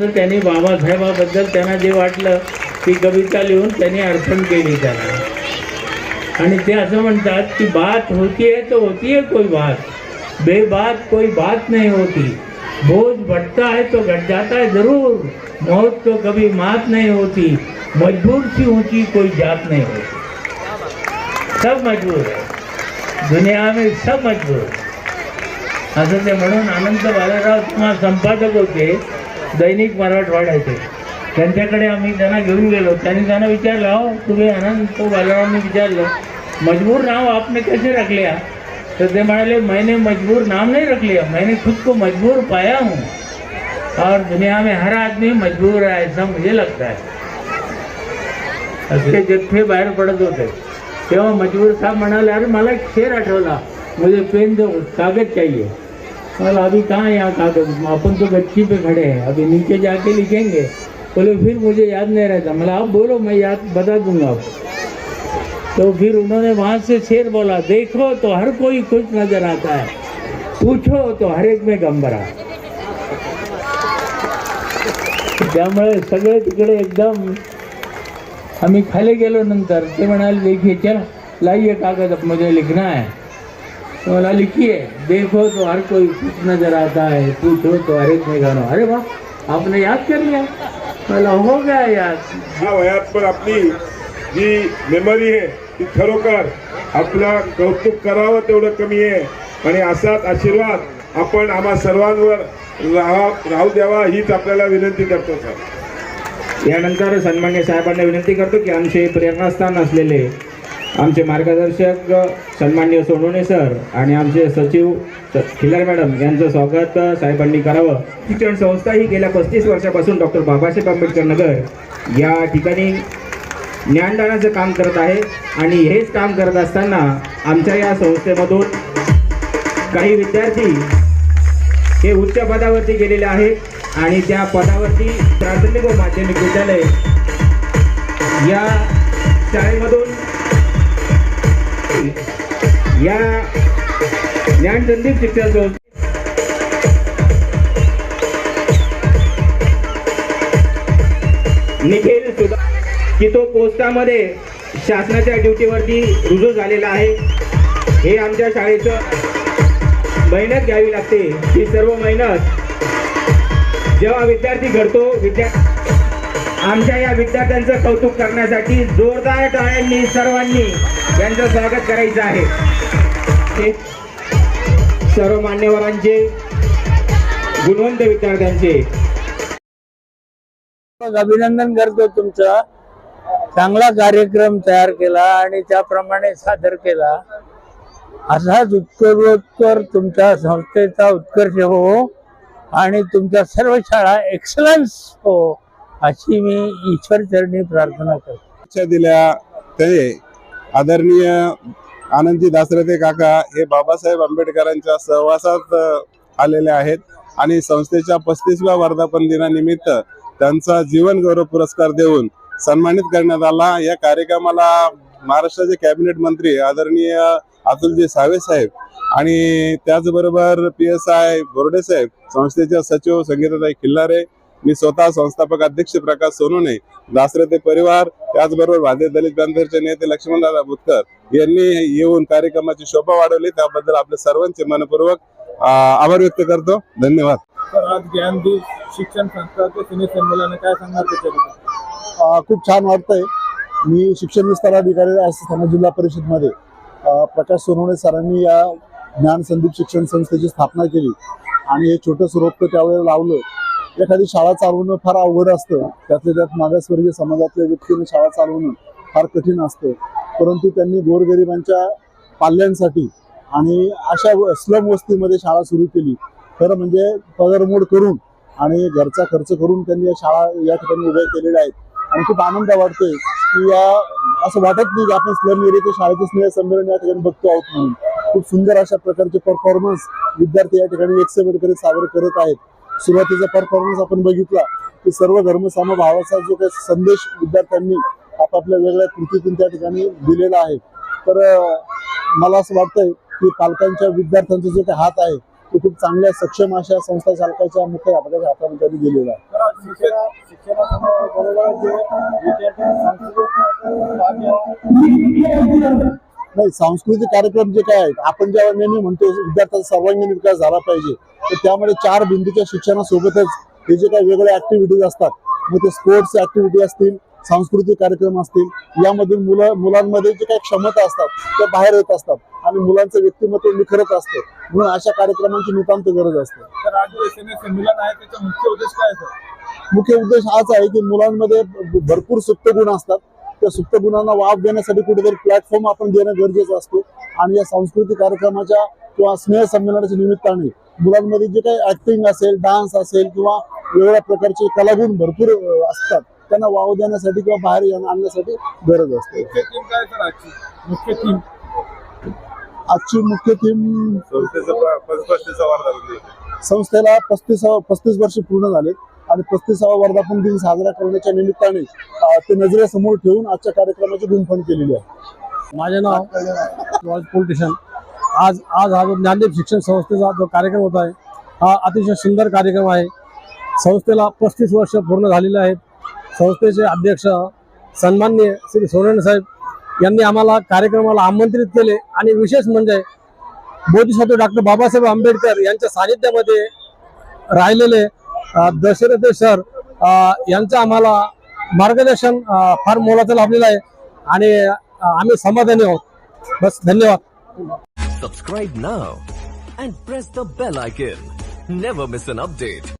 त्यांनी बाबासाहेबाबद्दल त्यांना जे वाटलं ती कविता लिहून त्यांनी अर्पण केली त्यांना आणि ते असं म्हणतात की बात होती है तो होती है कोई बात. बेबात कोई बात नहीं होती. बोझ बढ़ता है तो घट जाता है जरूर. मौत तो कभी मात नहीं होती. मजबूर सी ऊंची कोई जात नहीं होती. सब मजबूर है. दुनिया में सब मजबूर. असं ते म्हणून अनंत बालाराव तुम्हा संपादक होते. दैनिक मराठवाड्याचे त्यांच्याकडे आम्ही त्यांना घेऊन गेलो. त्यांनी त्यांना विचारलं हो तुम्ही अनंत बालारावने विचारलं मजबूर नाव आपने कसे रखले तर ते म्हणाले मैंने मजबूर नाम नहीं रख लिया मैंने खुद को मजबूर पाया हूँ. और दुनिया में हर आदमी मजबूर है ऐसा मुझे लगता है। असे जथ्थे बाहेर पडत होते। तेव्हा मजबूर साहेब म्हणाले अरे मला एक शेर आठवला. मुझे पेन दो कागद चाहिए. बोला अभी कहाँ यहाँ कागज़ अपन तो गच्ची पे खड़े हैं। अभी नीचे जाके लिखेंगे। बोले, फिर मुझे याद नहीं रहता। मतलब आप बोलो, मैं याद बता दूँगा आपको। तो फिर उन्होंने वहाँ से शेर बोला, देखो तो हर कोई खुश नज़र आता है। पूछो तो हर एक में गम भरा त्यामुळे सगळे तिकडे एकदम आम्ही खाली गेलो नंतर. ते म्हणाले, देखिए, चल, लाइए कागज़ मुझे लिखना है। तो बोला लिखिए देखो तो हर कोई कुछ नजर आता है पूछो तो हर एक में गानो अरे वाह आपने याद कर लिया? बोला हो गया याद. ह्या वयात पण आपली जी मेमरी आहे ती खरोखर आपलं कौतुक करावं तेवढं कमी आहे आणि असाच आशीर्वाद आपण आम्हा सर्वांवर राहा राहू द्यावा हीच आपल्याला विनंती करतो सर यानंतर सन्मान्य साहेबांना विनंती करतो की आमचे प्रेरणास्थान असलेले आमचे मार्गदर्शक सन्माननीय सोनवणे सर आणि आमचे सचिव खिलार मॅडम यांचं स्वागत साहेबांनी करावं. शिक्षण संस्था ही गेल्या पस्तीस वर्षापासून डॉक्टर बाबासाहेब आंबेडकर नगर या ठिकाणी ज्ञानदानाचं काम करत आहे आणि हेच काम करत असताना आमच्या या संस्थेमधून काही विद्यार्थी हे उच्च पदावरती गेलेले आहेत आणि त्या पदावरती प्राथमिक व माध्यमिक विद्यालय या शाळेमधून या ज्ञान संदीप शिक्षण संस्थे निखिल सुद्धा की तो पोस्टामध्ये शासनाच्या ड्युटीवरती रुजू झालेला आहे. हे आमच्या शाळेचं मेहनत घ्यावी लागते. ही सर्व मेहनत जेव्हा विद्यार्थी घडतो विद्या आमच्या या विद्यार्थ्यांचं कौतुक करण्यासाठी जोरदार टाळ्यांनी सर्वांनी यांचं स्वागत करायचं आहे. सर्व मान्यवरांचे गुणवंत विद्यार्थ्यांचे. मग अभिनंदन करतो तुमचा. चांगला कार्यक्रम तयार केला आणि त्याप्रमाणे सादर केला. असाच उत्तरोत्तर तुमच्या संस्थेचा उत्कर्ष हो आणि तुमच्या सर्व शाळा एक्सलन्स हो. अशी मी ईश्वर चरणी प्रार्थना करतो. दिल्या ते आदरणीय आनंदजी दासरथे काका हे बाबासाहेब आंबेडकरांच्या सहवासात आलेले आहेत आणि संस्थेच्या पस्तीसव्या वर्धापन दिनानिमित्त त्यांचा जीवन गौरव पुरस्कार देऊन सन्मानित करण्यात आला. या कार्यक्रमाला महाराष्ट्राचे कॅबिनेट मंत्री आदरणीय अतुलजी सावे साहेब आणि त्याचबरोबर P S I Borde saheb संस्थेच्या सचिव संगीताताई खिल्लारे मी स्वतः संस्थापक अध्यक्ष प्रकाश सोनवणे दासरथे परिवार त्याचबरोबर भारतीय दलित पॅंथरचे नेते लक्ष्मणदादा बुतकर यांनी येऊन कार्यक्रमाची शोभा वाढवली. त्याबद्दल आपले सर्वांचे मनपूर्वक आभार व्यक्त करतो. धन्यवाद. तर आज ज्ञानदीप शिक्षण संस्थाचे. काय सांगणार त्याच्याबद्दल? खूप छान वाटतंय. मी शिक्षण विस्तार अधिकारी असताना जिल्हा परिषदमध्ये. प्रकाश सोनवणे सरांनी या ज्ञान संदीप शिक्षण संस्थेची स्थापना केली आणि हे छोटं रोपटं त्यावेळेला लावलं. एखादी शाळा चालवणं फार अवघड असतं. त्यातल्या त्यात मागासवर्गीय समाजातल्या व्यक्तीने शाळा चालवणं फार कठीण असतं. परंतु त्यांनी गोरगरिबांच्या पाल्यांसाठी आणि अशा स्लम वस्तीमध्ये शाळा सुरू केली. खरं म्हणजे पदरमोड करून आणि घरचा खर्च करून त्यांनी या शाळा या ठिकाणी उभ्या केलेल्या आहेत. आणि खूप आनंद वाटतोय की या असं वाटत नाही की आपण स्लम एरियाच्या शाळेचे स्नेह संमेलन या ठिकाणी बघतो आहोत म्हणून. खूप सुंदर अशा प्रकारचे परफॉर्मन्स विद्यार्थी या ठिकाणी एकसेवेकडे सादर करत आहेत. सुरुवातीचा परफॉर्मन्स आपण बघितला की सर्व धर्मसमभावाचा जो काही संदेश विद्यार्थ्यांनी आपापल्या वेगळ्या कृतीतून त्या ठिकाणी दिलेला आहे. तर मला असं वाटतंय की पालकांच्या विद्यार्थ्यांचा जो काही हात आहे तो खूप चांगल्या सक्षम अशा संस्था चालकाच्या मुख्याध्यापकाच्या हातामध्ये त्यांनी दिलेला आहे. नाही सांस्कृतिक कार्यक्रम जे काय आहेत आपण जेव्हा नेहमी म्हणतो विद्यार्थ्यांचा सर्वांगीण विकास झाला पाहिजे तर त्यामध्ये चार बिंदूच्या शिक्षणासोबतच हे जे काही वेगळे ऍक्टिव्हिटीज असतात मग ते स्पोर्ट्स ऍक्टिव्हिटी असतील सांस्कृतिक कार्यक्रम असतील यामधून मुलं मुलांमध्ये जे काही क्षमता असतात त्या बाहेर येत असतात आणि मुलांचं व्यक्तिमत्व निखरत असतं म्हणून अशा कार्यक्रमांची नितांत गरज असते. मुख्य उद्देश हाच आहे की मुलांमध्ये भरपूर सुप्त गुण असतात त्या सुप्त गुणांना वाव देण्यासाठी कुठेतरी प्लॅटफॉर्म आपण देणं गरजेचं असतो. आणि या सांस्कृतिक कार्यक्रमाच्या किंवा स्नेह संमेलनाच्या निमित्ताने मुलांमध्ये जे काही ऍक्टिंग असेल डान्स असेल किंवा वेगवेगळ्या प्रकारचे कलागुण भरपूर असतात. त्यांना वाव देण्यासाठी किंवा बाहेर येणं- आणण्यासाठी गरज असते. मुख्य थीम आजची? मुख्य थीम संस्थेला पस्तीस पस्तीस वर्ष पूर्ण झाले आणि पस्तीसावा वर्धापन दिन साजरा करण्याच्या निमित्ताने ते नजरेसमोर ठेवून आजच्या कार्यक्रमाची गुंफण केलेली आहे. माझे नाव पोलिटिशियन आज आज हा जो ज्ञानदेव शिक्षण संस्थेचा जो कार्यक्रम होत आहे हा अतिशय सुंदर कार्यक्रम आहे. संस्थेला पस्तीस वर्ष पूर्ण झालेले आहेत. संस्थेचे अध्यक्ष सन्माननीय श्री सोनवणे साहेब यांनी आम्हाला कार्यक्रमाला आमंत्रित केले. आणि विशेष म्हणजे बोधिसत्व डॉक्टर बाबासाहेब आंबेडकर यांच्या सानिध्यामध्ये राहिलेले दशरथे सर यांचं आम्हाला मार्गदर्शन फार मोलाचं लाभलेलं आहे आणि आम्ही समाधानी आहोत. बस धन्यवाद. Subscribe now and press the bell icon never miss an update